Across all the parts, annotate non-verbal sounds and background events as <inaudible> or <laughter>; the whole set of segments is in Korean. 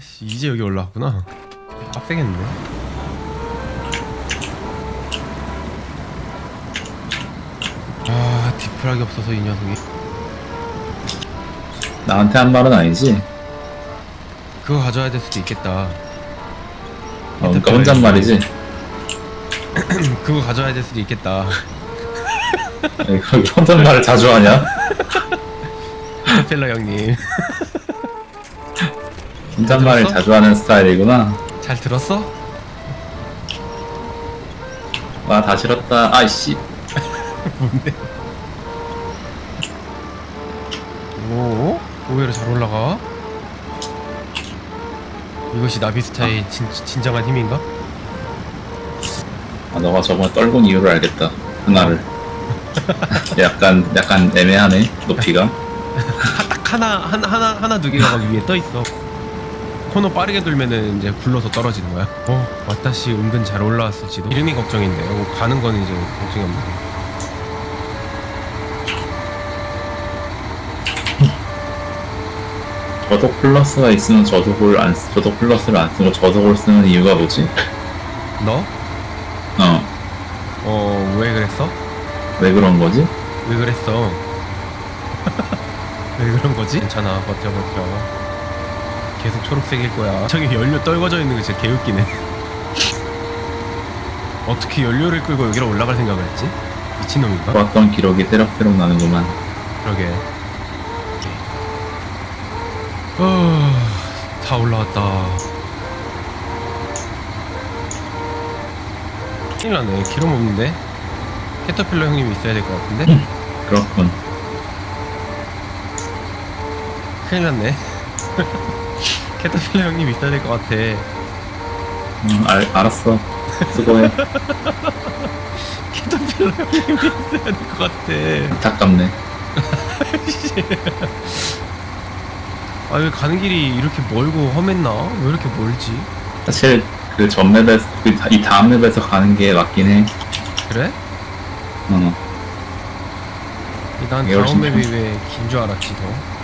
씨, 이제 여기 올라왔구나. 빡세겠네. 아 디프락이 없어서 이 녀석이 나한테 한 말은 아니지? 그거 가져야 될 수도 있겠다. 어, 그러니까 혼잣말이지? <clears throat> 그거 가져야 될 수도 있겠다. 아니, 혼잣말을 자주 하냐? <laughs> 펠러 형님 혼잣말을 들었어? 자주 하는 스타일이구나. 잘 들었어? 와, 다 싫었다. 아이씨. 뭔데? 오 의외로 잘 올라가. 이것이 나비스타의 진, 진정한 힘인가? 아, 너가 저번에 떨군 이유를 알겠다. 하나를. <laughs> 약간, 약간 애매하네, 높이가. <laughs> 하- 딱 하나 하나 하나 하나 두 개가 막 위에 떠 있어. 코너 빠르게 돌면은 이제 굴러서 떨어지는 거야. 어 왔다시 은근 잘 올라왔을지도. 이름이 걱정인데 어, 가는 거는 이제 걱정이 없네. 저독 플러스가 있으면 저독을 안, 쓰- 저독 플러스를 안 쓰고 저독을 쓰는 이유가 뭐지? 너? 어, 어 왜 그랬어? 왜 그런 거지? 왜 그랬어? <laughs> 왜 그런 거지? 괜찮아 버텨 버텨 계속 초록색일 거야 저기 연료 떨궈져 있는 거 진짜 개웃기네 <laughs> 어떻게 연료를 끌고 여기로 올라갈 생각을 했지? 미친놈인가? 좋았던 기록이 새록새록 나는구만. 그러게 어... 다 올라왔다 큰일 나네 기름 없는데? 캐터필러 형님이 있어야 될 것 같은데? 그렇군. 큰일 났네. <laughs> 캐터필러 형님 있어야 될 것 같아. 음, 알, 알았어. 수고해. <laughs> 캐터필러 형님이 있어야 될 것 같아. 안타깝네. <laughs> 아, 왜 가는 길이 이렇게 멀고 험했나? 왜 이렇게 멀지? 사실 그 전 맵에서 그 다- 이 다음 맵에서 가는 게 맞긴 해. 그래? 어. 난 이게 다음 훨씬 맵이 왜 긴 줄 알았지, 더.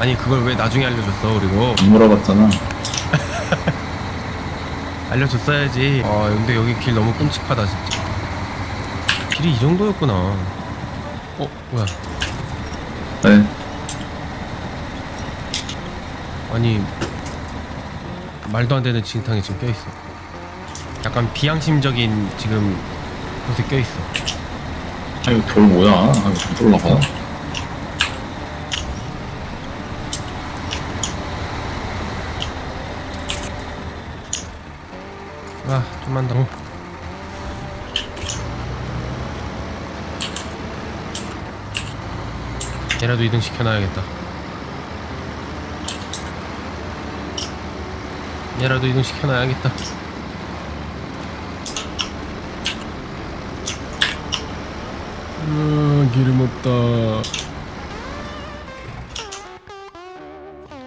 아니, 그걸 왜 나중에 알려줬어, 그리고. 안 물어봤잖아. <laughs> 알려줬어야지. 아, 근데 여기 길 너무 끔찍하다, 진짜. 길이 이 정도였구나. 어, 뭐야. 네. 아니 말도 안 되는 진탕에 지금 껴있어 약간 비양심적인 지금 곳에 껴있어 아 이거 돌 뭐야? 아 이거 못 올라가. 아 좀만 더. 얘라도 이등 시켜놔야겠다. 얘라도 이등 시켜놔야겠다. 으 기름 없다.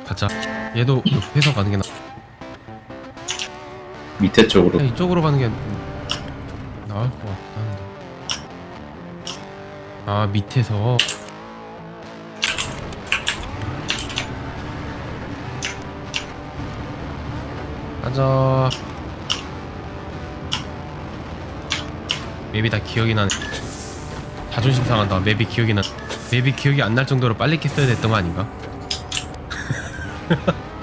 가자. 얘도 옆에서 가는 게 나. 밑에 쪽으로. 그냥 이쪽으로 가는 게 나을 것 같긴 한데. 아 밑에서 가자. 맵이 다 기억이 나네. 자존심 상한다. 맵이 기억이 나. 맵이 기억이 안 날 정도로 빨리 깼어야 됐던 거 아닌가?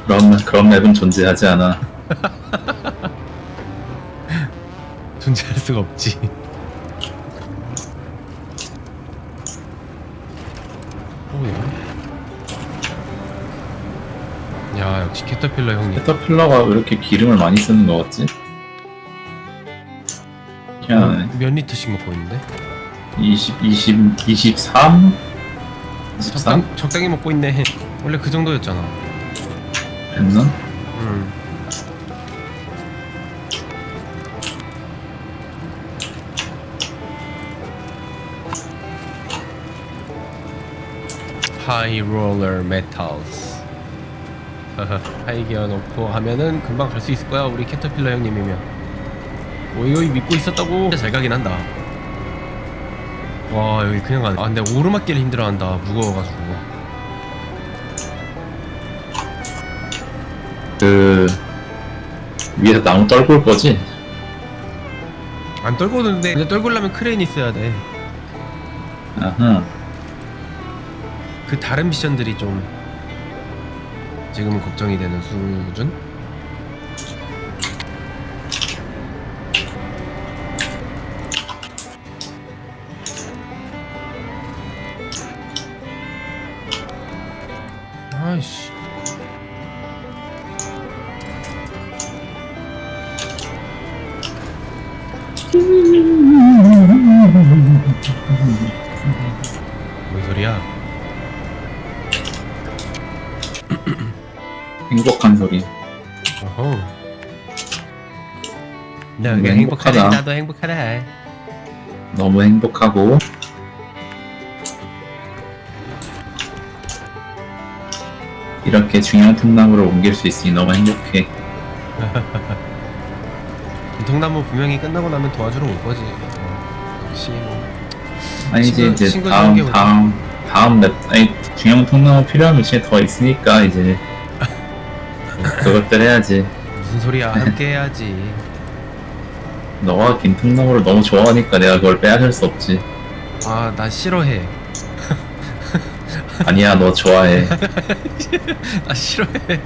그런 그런 맵은 존재하지 않아. 존재할 수가 없지. 오야. 야 역시 캐터필러 형님. 캐터필러가 왜 이렇게 기름을 많이 쓰는 거 같지? 희한하네. 몇 리터씩 먹고 있는데? 20, 20, 23? 23? 적당, 적당히 먹고 있네. 원래 그 정도였잖아. 했나? 하이 롤러 메탈스. <laughs> 하이 기어 놓고 하면은 금방 갈 수 있을 거야 우리 캐터필러 형님이면. 오이오이 믿고 있었다고. 진짜 잘 가긴 한다. 와 여기 그냥 가네. 아 근데 오르막길 힘들어한다 무거워가지고. 위에서 나무 떨고 올 거지? 안 떨고 오는데 근데 떨굴려면 크레인 있어야 돼. 아하. 그 다른 미션들이 좀 지금은 걱정이 되는 수준? 아이씨 <laughs> 뭔 소리야? 행복한 소리. 어허. 나 이게 그냥 행복하다. 행복하다. 나도 행복하다. 너무 행복하고. 이렇게 중요한 통나무를 옮길 수 있으니 너무 행복해. <laughs> 통나무 분명히 끝나고 나면 도와주러 올 거지. 어, 역시 뭐. 친구- 이제 친구 다음 중에 다음 다음 랩 아니 중요한 통나무 필요한 미션이 더 있으니까 이제 그것들 해야지. 무슨 소리야? 함께 해야지. 너가 긴 통나무를 너무 좋아하니까 내가 그걸 빼앗을 수 없지. 아, 나 싫어해. <laughs> 아니야 너 좋아해. <laughs> 아, 싫어해.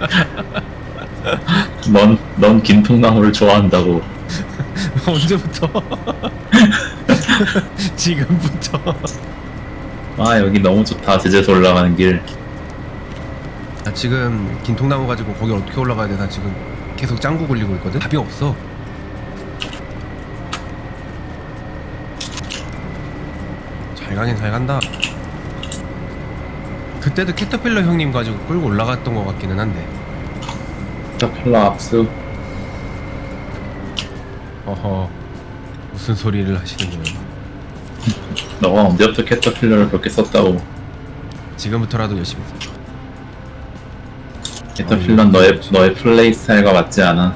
<laughs> 넌넌긴 통나무를 좋아한다고. 언제부터? 지금부터. 아 여기 너무 좋다 제주도 올라가는 길. 나 지금 긴 통나무 가지고 거기 어떻게 올라가야 돼? 나 지금 계속 짱구 굴리고 있거든. 답이 없어. 잘 가긴 잘 간다. 그때도 캐터필러 형님 가지고 끌고 올라갔던 것 같기는 한데. 스타필러 압수. 어허. 무슨 소리를 하시는 거예요? 너가 언제부터 캐터필러를 그렇게 썼다고. 지금부터라도 열심히. 써. 캐터필러는 아, 너의 너의 플레이 스타일과 맞지 않아.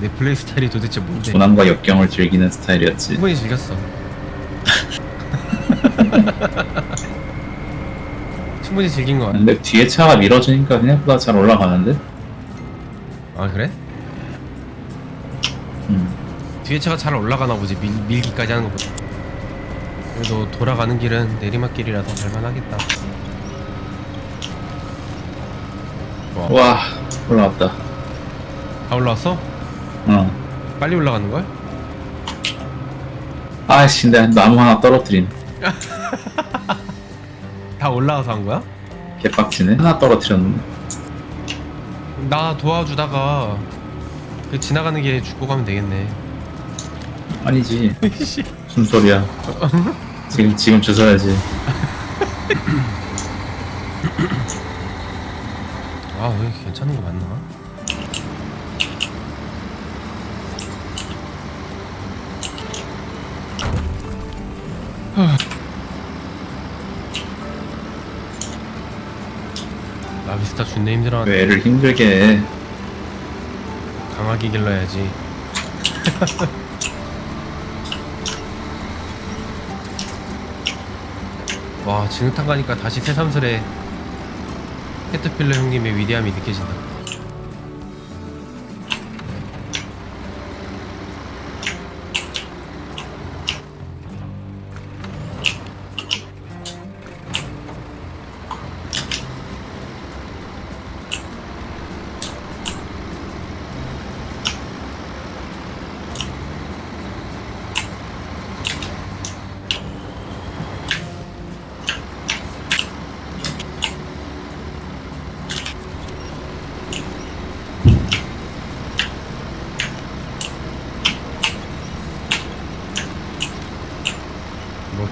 내 플레이 스타일이 도대체 뭔데? 고난과 역경을 즐기는 스타일이었지. 충분히 즐겼어. <laughs> 충분히 즐긴 거 같아. 근데 뒤에 차가 밀어주니까 생각보다 잘 올라가는데? 아 그래? 음. 뒤에 차가 잘 올라가나 보지 밀, 밀기까지 하는 것보다. 그래도 돌아가는 길은 내리막길이라서 갈만하겠다. 와, 와 올라왔다. 다 올라왔어? 어. 빨리 올라가는 걸? 아이씨 근데 나무 하나 떨어뜨림. <laughs> 다 올라와서 한 거야? 개빡치네. 하나 떨어뜨렸는데. 나 도와주다가 그 지나가는 길에 죽고 가면 되겠네. 아니지. <laughs> 무슨 소리야. 지금 지금 주워야지. <laughs> 아, 왜 괜찮은 거 맞나? 라비스타 준내 힘들어. 왜 애를 힘들게 해. 강하게 길러야지. <laughs> 와, 진흙탕 가니까 다시 새삼스레 헤트필러 형님의 위대함이 느껴진다.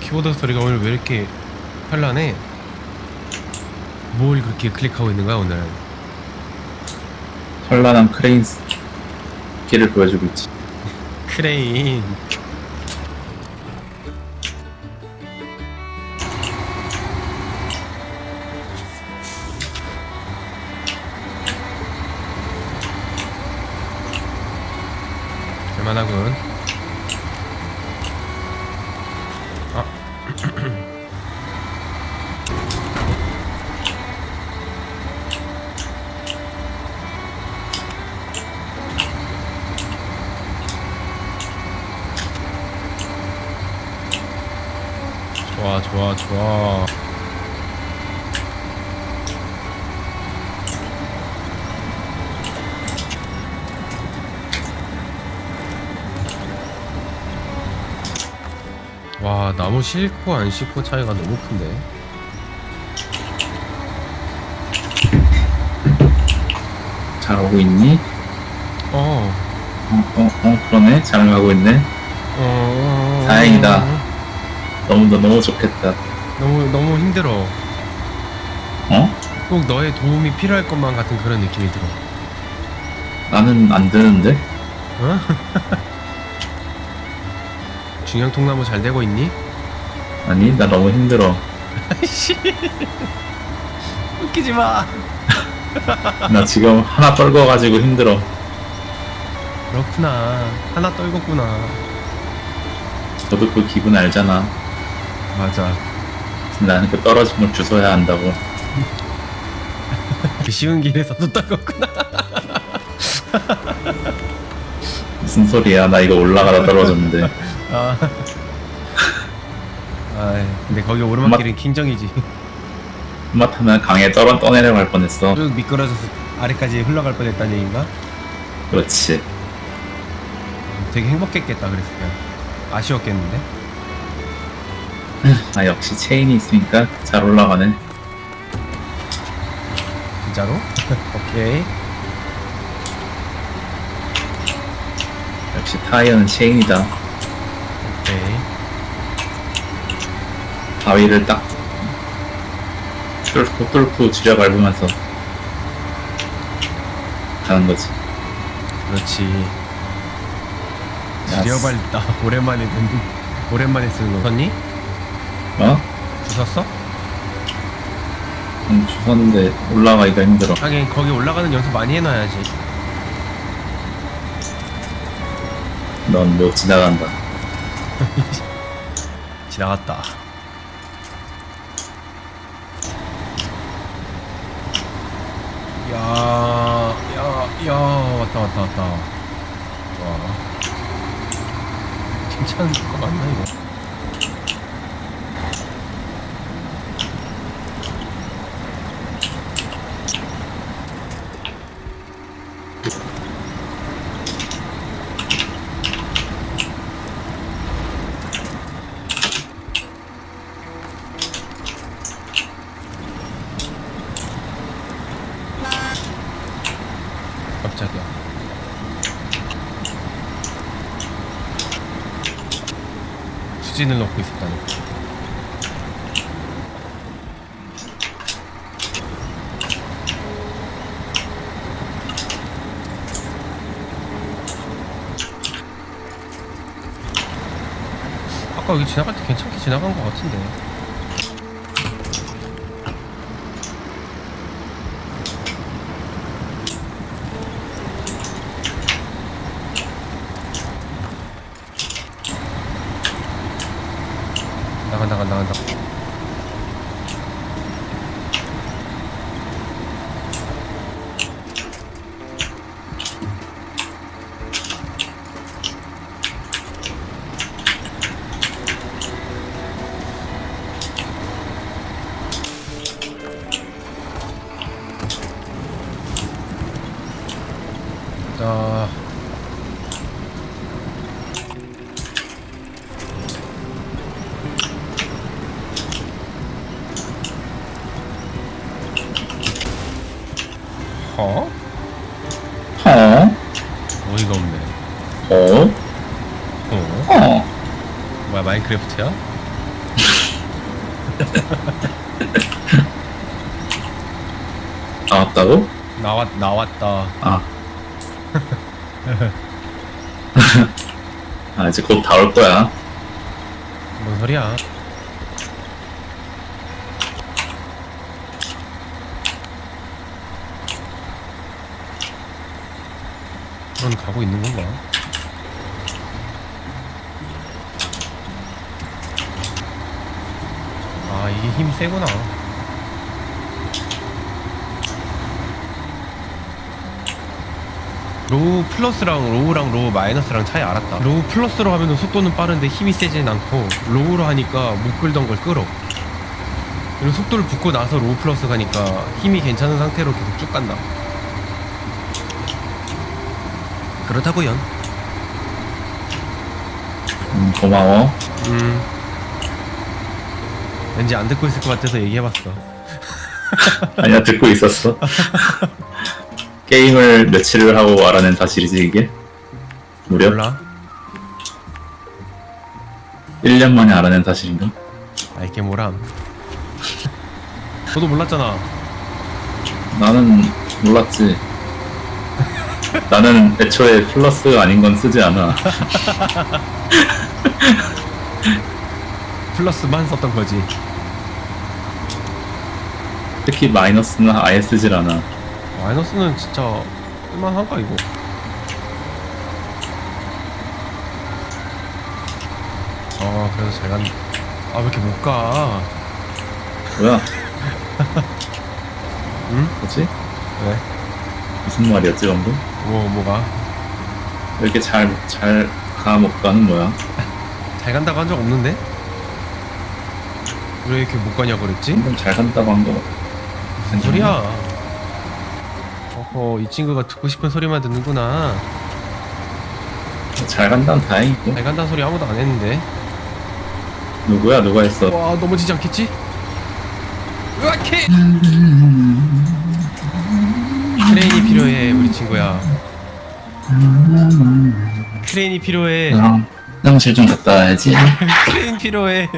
키보드 소리가 오늘 왜 이렇게 현란해? 뭘 그렇게 클릭하고 있는 거야 오늘? 현란한 크레인 스- 길을 보여주고 있지. <laughs> 크레인. 와 나무 싣고 안 싣고 차이가 너무 큰데 잘 오고 있니? 어, 어, 어, 어, 그러네. 잘 가고 있네. 어 다행이다. 너무, 너 너무 좋겠다. 너무 너무 힘들어 어? 꼭 너의 도움이 필요할 것만 같은 그런 느낌이 들어 나는 안 되는데? 어? <laughs> 중형 통나무 잘 되고 있니? 아니, 나 너무 힘들어. 씨 <laughs> 웃기지 마 <laughs> 나 지금 하나 떨궈가지고 힘들어. 그렇구나 하나 떨궜구나 너도 그 기분 알잖아. 맞아 나는 그 떨어진 걸 주워야 한다고. <laughs> 그 쉬운 길에서도 떨궜구나 무슨 소리야? 나 이거 올라가다 떨어졌는데. 아 <laughs> 아, 근데 거기 오르막길은 킹정이지. 하마터면 강에 떨어 떠내려갈 뻔했어. 쭉 미끄러져서 아래까지 흘러갈 뻔했다는 얘기인가? 그렇지. 되게 행복했겠다 그랬으면. 아쉬웠겠는데? 아 역시 체인이 있으니까 잘 올라가네. 진짜로? <laughs> 오케이. 역시 타이어는 체인이다. 오케이. 바위를 딱 뚫고 뚫고 줄여 밟으면서 가는 거지. 그렇지. 야, 지려발다. <laughs> 오랜만에 듣는, 오랜만에 쓰는 거. 썼니? 어? 주웠어? 음, 주웠는데 올라가기가 힘들어. 하긴 거기 올라가는 연습 많이 해놔야지. 넌못 지나간다. <laughs> 지나갔다. 야, 야, 야, 왔다, 왔다, 왔다. 와. 칭찬 거 맞나, 이거? 깜짝이야. 수진을 넣고 있었다니. 아까 여기 지나갈 때 괜찮게 지나간 것 같은데. 자, 어? 어? 어이가 없네. 어? 어? 어? 뭐야 마인크래프트야? <laughs> 나왔다고? 나왔 나왔다. 아. 아 이제 곧 다 올 거야. 뭔 소리야? 넌 가고 있는 건가? 아 이게 힘이 세구나. 로우 플러스랑 로우랑 로우 마이너스랑 차이 알았다. 로우 플러스로 하면 속도는 빠른데 힘이 세진 않고 로우로 하니까 못 끌던 걸 끌어. 그리고 속도를 붓고 나서 로우 플러스 가니까 힘이 괜찮은 상태로 계속 쭉 간다. 그렇다고요. 음, 고마워. 음. 왠지 안 듣고 있을 것 같아서 얘기해봤어. 아니야 듣고 있었어. <laughs> 게임을 며칠을 하고 알아낸 사실이지 이게? 무려 몰라? 1년 만에 알아낸 사실인가? 알게 뭐람. 너도 몰랐잖아. 나는 몰랐지. 나는 애초에 플러스 아닌 건 쓰지 않아. <laughs> 플러스만 썼던 거지. 특히 마이너스는 아예 쓰질 않아. 마이너스는 진짜 쓸만한가 이거. 아 그래서 잘 간. 아왜 이렇게 못 가? 뭐야? <laughs> 응? 뭐지? 왜? 무슨 말이었지 방금? 뭐 뭐가? 왜 이렇게 잘 잘 가 못 가는 거야? <laughs> 잘 간다고 한 적 없는데? 왜 이렇게 못 가냐 그랬지? 방금 잘 간다고 한 거. 무슨 소리야? 어허 이 친구가 듣고 싶은 소리만 듣는구나. 잘 간다면 다행이고. 잘 간다는 소리 아무도 안 했는데. 누구야? 누가 했어? 와 넘어지지 않겠지? 으악해! 크레인이 필요해 우리 친구야. 크레인이 필요해. 응. 화장실 좀 갔다 와야지. <laughs> 크레인 필요해.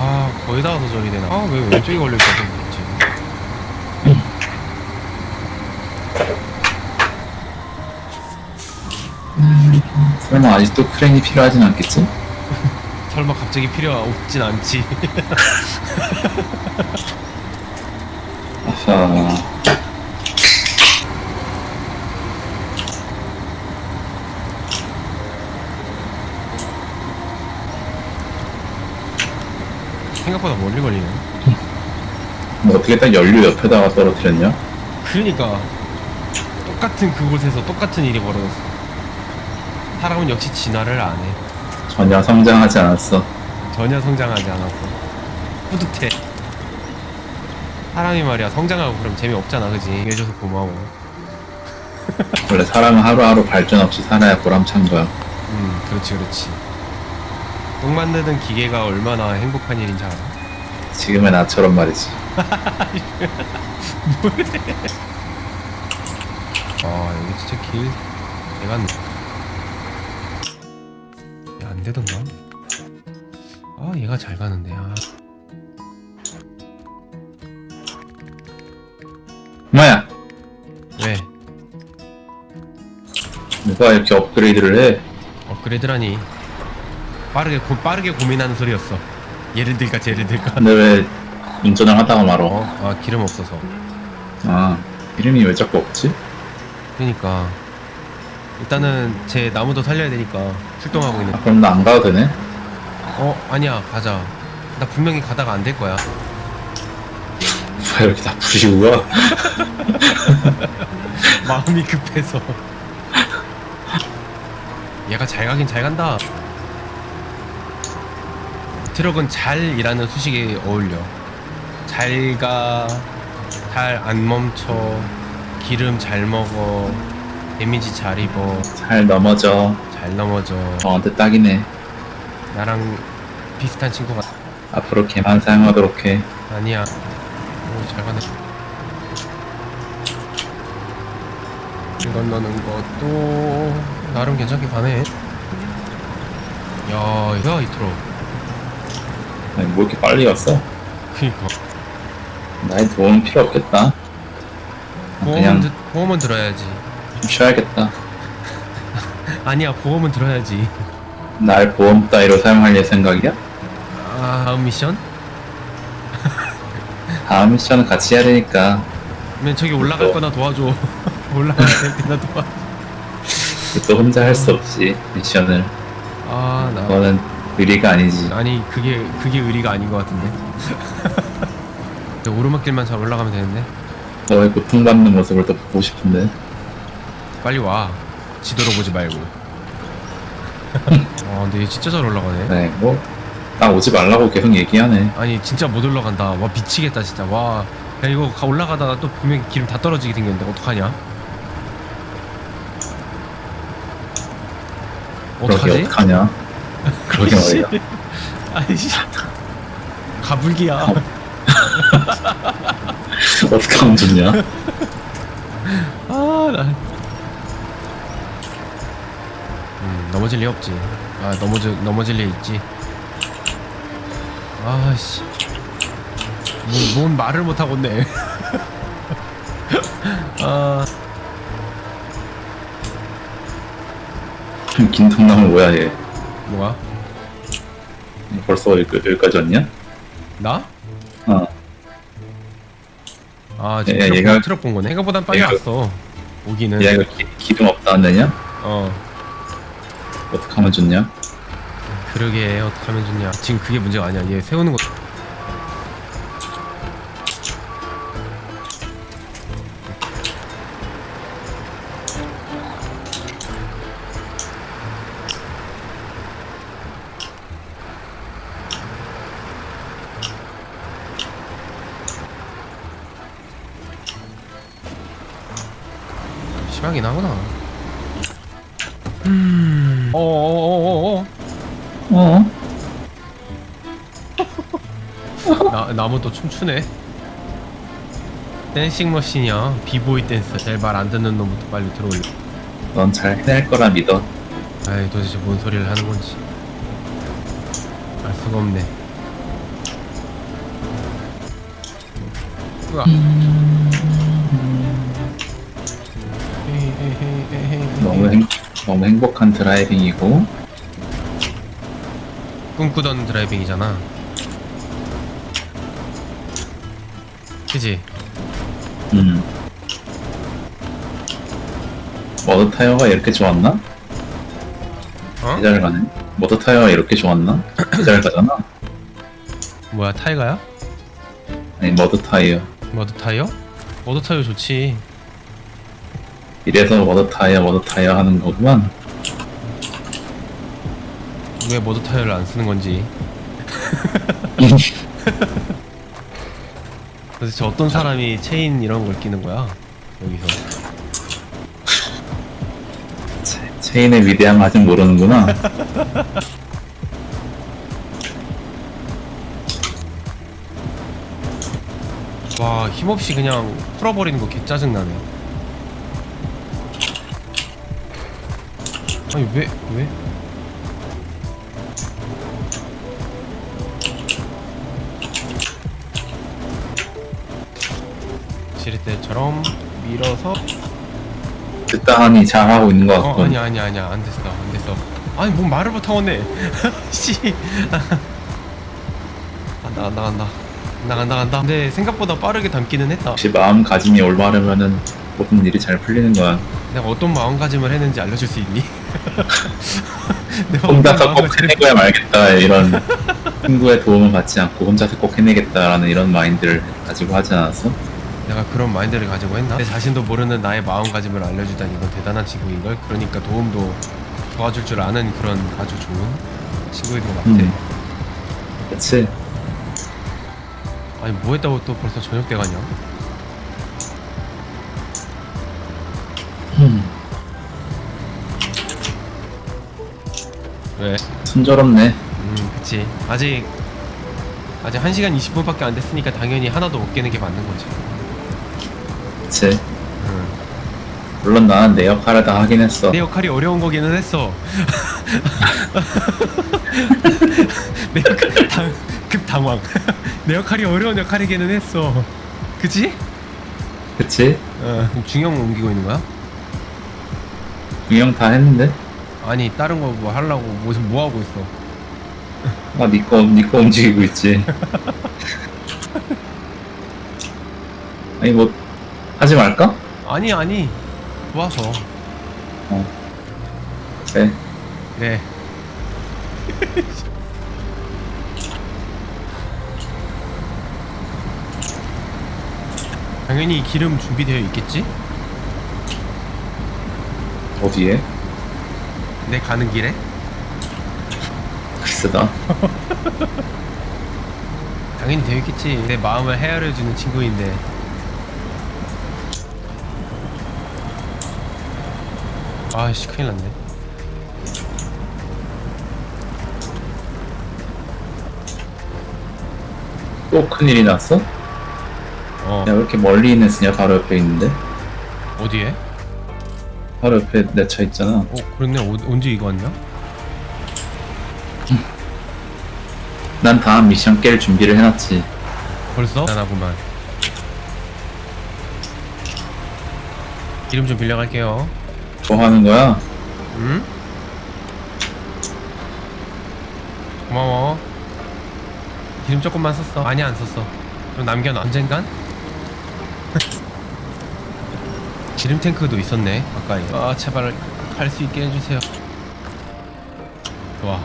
아 거의 다 조절이 되나? 아 왜 왼쪽에 걸려 있어서 그렇지? 설마 아직도 크레인이 필요하진 않겠지? <laughs> 설마 갑자기 필요 없진 않지. <laughs> 아하. 생각보다 멀리 걸리네. 뭐 어떻게 딱 연료 옆에다가 떨어뜨렸냐? 그러니까 똑같은 그곳에서 똑같은 일이 벌어졌어. 사람은 역시 진화를 안 해. 전혀 성장하지 않았어. 전혀 성장하지 않았어. 뿌듯해. 사람이 말이야 성장하고 그럼 재미 없잖아 그지? 해줘서 고마워. <laughs> 원래 사람은 하루하루 발전 없이 살아야 보람찬 거야. 음 그렇지 그렇지. 똥 만드는 기계가 얼마나 행복한 일인지 알아? 지금의 나처럼 말이지. <laughs> 아 여기 진짜 길 얘안 되던가? 아 얘가 잘 가는데 아 뭐야? 왜? 누가 이렇게 업그레이드를 해? 업그레이드라니 빠르게 고, 빠르게 고민하는 소리였어 예를 들까 예를 들까 근데 왜 운전을 하다가 말어? 어? 아 기름 없어서 아, 이름이 왜 자꾸 없지? 그러니까 일단은 제 나무도 살려야 되니까 출동하고 있는. 아, 그럼 나 안 가도 되네? 어 아니야 가자. 나 분명히 가다가 안 될 거야. 왜 이렇게 다 부시고 가? <laughs> 마음이 급해서. 얘가 잘 가긴 잘 간다. 트럭은 잘 일하는 수식에 어울려. 잘 가 잘 안 멈춰 기름 잘 먹어 데미지 잘 입어 잘 넘어져. 잘 넘어져 저한테 딱이네. 나랑 비슷한 친구 같아 앞으로 걔만 사용하도록 해. 아니야 오잘 가네 길 건너는 것도 나름 괜찮게 가네 야 이거야 이 트럭 아니, 뭐 이렇게 빨리 갔어? 그니까 나의 도움은 필요 없겠다. 보험은, 그냥 드, 보험은 들어야지 좀 쉬어야겠다. <laughs> 아니야 보험은 들어야지 날 보험 따위로 사용할 생각이야? 아 다음 미션? <laughs> 다음 미션은 같이 해야 되니까 그러면 저기 올라갈 거나 도와줘 <laughs> 올라갈 때나 도와줘 또 혼자 할 수 없지 미션을. 아나 그거는 의리가 아니지. 아니 그게 그게 의리가 아닌 것 같은데 근데 오르막길만 잘 올라가면 되는데 너의 고통받는 모습을 또 보고 싶은데. 빨리 와 지도로 보지 말고 아 <laughs> 근데 얘 진짜 잘 올라가네 네, 뭐 나 오지 말라고 계속 얘기하네. 아니 진짜 못 올라간다 와 미치겠다 진짜 와 야, 이거 가- 올라가다가 또 분명히 기름 다 떨어지게 생겼는데 어떡하냐 그러게 어떡하지? 어떡하냐. <laughs> 그러게 아이씨. 말이야. 아이씨 가불기야 <laughs> 어떻게 하면 좋냐. 아 나 음, 넘어질 리 없지 아 넘어져 넘어질 리 있지 아씨 뭔, 뭔 말을 못 하겠네 <laughs> 아 긴 통나무 뭐야 얘. 뭐가 벌써 여기, 여기까지 왔냐? 나? 어. 아 지금 야, 트럭, 얘가- 트럭 본 거네 생각보단 빨리 얘가- 왔어 오기는 얘가 기, 기름 없다 안 되냐? 어 어떻게 하면 좋냐? 그러게 어떡하면 좋냐. 지금 그게 문제가 아니야. 얘 세우는 거. 심하긴 하구나. 음 어어어어어 어? 나, 나무 또 춤추네. 댄싱 머신이야. 비보이 댄스 제일 말 안 듣는 놈부터 빨리 들어올려. 넌 잘 해낼 거라 믿어. 아이 도대체 뭔 소리를 하는 건지. 알 수가 없네. 으아. 너무 행, 너무 행복한 드라이빙이고 꿈꾸던 드라이빙이잖아 그지? 음. 머드 타이어가 이렇게 좋았나? 어? 잘 가네. 머드 타이어가 이렇게 좋았나? <clears throat> 잘 가잖아. 뭐야 타이가야? 아니 머드 타이어. 머드 타이어? 머드 타이어 좋지 이래서 머드 타이어 머드 타이어 하는 거구만. 왜 머드 타이어를 안 쓰는 건지 <laughs> 도대체 어떤 사람이 체인 이런 걸 끼는 거야 여기서 체- 체인의 위대함 아직 모르는구나. 와 힘없이 그냥 풀어버리는 거 개 짜증나네 아니 왜 왜? 지릴 때처럼 밀어서 듣다 하니 잘하고 있는 것 어 같군. 아니야 아니야 아니야 안 됐어 안 됐어 아니 뭔 말을 못하겠네 <laughs> 씨 안다 안다 안다 안다 안다 안다 근데 생각보다 빠르게 담기는 했다 역시 마음가짐이 올바르면은 모든 일이 잘 풀리는 거야. 내가 어떤 마음가짐을 했는지 알려줄 수 있니? <laughs> 혼자서 꼭 해내고야 말겠다 이런 친구의 도움을 받지 않고 혼자서 꼭 해내겠다라는 이런 마인드를 가지고 하지 않았어? 내가 그런 마인드를 가지고 했나? 내 자신도 모르는 나의 마음가짐을 알려주다니 이건 대단한 친구인걸? 그러니까 도움도 도와줄 줄 아는 그런 아주 좋은 친구인 것 같아 음. 그치? 아니 뭐 했다고 또 벌써 저녁 때 가냐? 왜? 순조롭네. 음 그치 아직 아직 1시간 20분밖에 안 됐으니까 당연히 하나도 못 깨는 게 맞는 거지 그치? 응. 물론 나는 내 역할을 다 하긴 했어. 내 역할이 어려운 거기는 했어. <laughs> 내 역할 당, 급 당황. <laughs> 내 역할이 어려운 역할이기는 했어. 그치? 그치? 어, 중형 옮기고 있는 거야? 분명 다 했는데? 아니 다른 거 뭐 하려고 무슨 뭐 하고 있어? 나 니꺼, 니꺼 움직이고 있지. <laughs> 아니, 뭐, 하지 말까? 아니 아니 좋아서 그래. 네. <laughs> 당연히 기름 준비되어 있겠지? 어디에? 내 가는 길에? 쓰다. <laughs> 당연히 되겠지. 내 마음을 헤아려주는 친구인데. 아씨 큰일 났네. 또 큰일이 났어? 어 야, 왜 이렇게 멀리 있는 쓰냐? 바로 옆에 있는데? 어디에? 바로 옆에 내 차 있잖아. 어 그렇네. 어, 언제 이거 왔냐? 난 다음 미션 깰 준비를 해놨지. 벌써? 나나구만. 이름 좀 빌려갈게요. 뭐 하는 거야? 응? 고마워. 기름 조금만 썼어. 많이 안 썼어. 좀 남겨놔. 언젠간? 기름 탱크도 있었네. 가까이. 아 제발 갈 수 있게 해주세요. 좋아.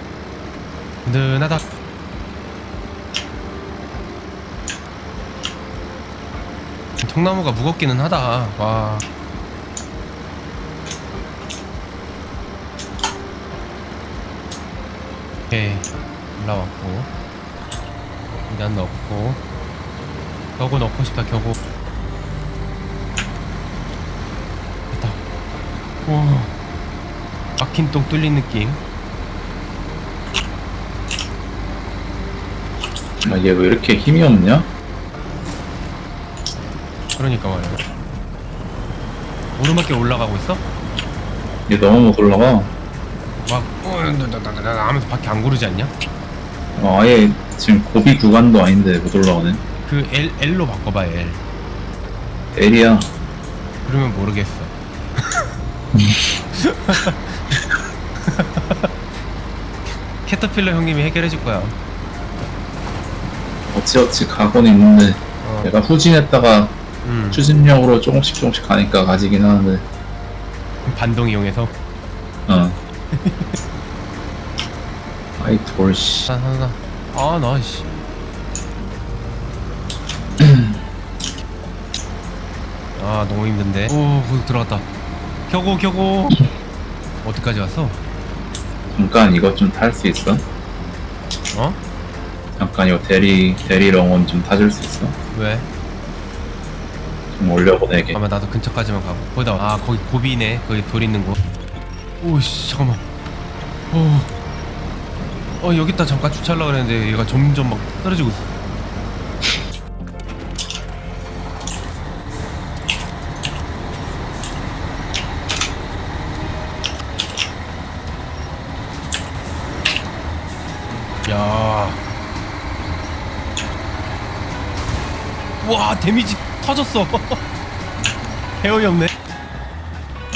든든하다. 통나무가 무겁기는 하다. 와. 오케이 올라왔고 일단 넣고 겨고 넣고 싶다 겨고 됐다 우 와 막힌 똥 뚫린 느낌 아, 얘 왜 이렇게 힘이 없냐? 그러니까 말이야 오르막길 올라가고 있어? 얘 너무 못 올라가. 막 어, 나나나나 하면서 밖에 안 구르지 않냐? 어, 아예 지금 고비 구간도 아닌데 못 올라가네. 그 L, L로 바꿔봐 L 에리야. 그러면 모르겠어 <laughs> 캐터필러 형님이 해결해줄 거야 어찌어찌 가고는 있는데 어. 얘가 후진했다가 음. 추진력으로 조금씩 조금씩 가니까 가지긴 하는데 반동 이용해서 어 <laughs> 아이 돌씨 하나 아나 씨. <clears throat> 아 너무 힘든데. 오 거기 들어갔다. 겨고 겨고. 어디까지 왔어? 잠깐 이것 좀 탈 수 있어? 어? 잠깐 이거 대리 대리 렁원 좀 타줄 수 있어? 왜? 좀 올려보내게 아마 나도 근처까지만 가고. 거기다 아 거기 고비네. 거기 돌 있는 곳. 오씨 잠깐만. 오. 어 여기다 잠깐 주차하려고 그랬는데 얘가 점점 막 떨어지고 있어. 와 데미지 터졌어. <laughs> 배어이 없네. <laughs>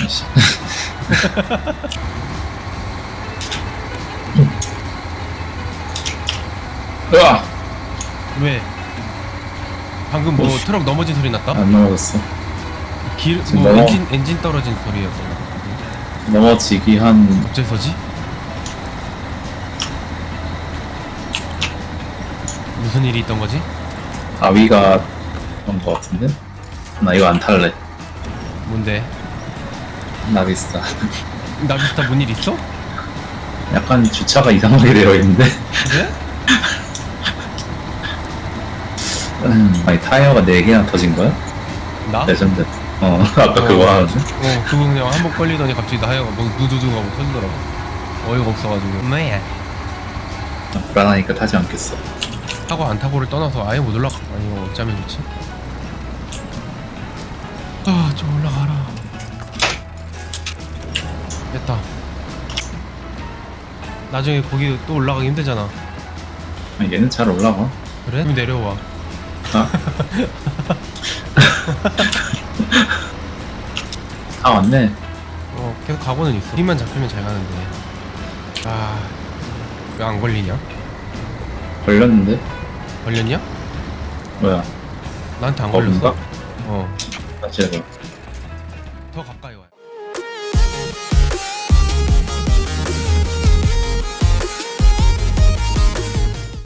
으아! 왜? 방금 뭐 오씨. 트럭 넘어진 소리 났다? 안 넘어졌어 길, 뭐 넘어- 엔진 엔진 떨어진 소리였잖아. 넘어지기 한 어째서지? 무슨 일이 있던 거지? 바위가 거 같은데? 나 이거 안 탈래 뭔데? 나비스타 나비스타 뭔 일 있어? 약간 주차가 이상하게 되어 있는데 그래? 음, 아니 타이어가 4개나 터진 거야? 나? 레전드 어 <laughs> 아까 그거 하는데 어 그거 그냥 한번 걸리더니 갑자기 나 하여가 뭐 누두두 하고 터지더라고. 어이가 없어가지고. 뭐야? 아, 불안하니까 타지 않겠어 타고 안 타고를 떠나서 아예 못 올라가. 아니 이거 어쩌면 좋지? 아 좀 올라가라. 됐다. 나중에 거기 또 올라가기 힘들잖아. 아니, 얘는 잘 올라가 그래? 그럼 내려와. 아? 다 왔네 어 계속 가고는 있어. 힘만 잡히면 잘 가는데. 아. 왜 안 걸리냐? 걸렸는데? 걸렸냐? 뭐야 나한테 안? 걸렸어. 어. 다시 해봐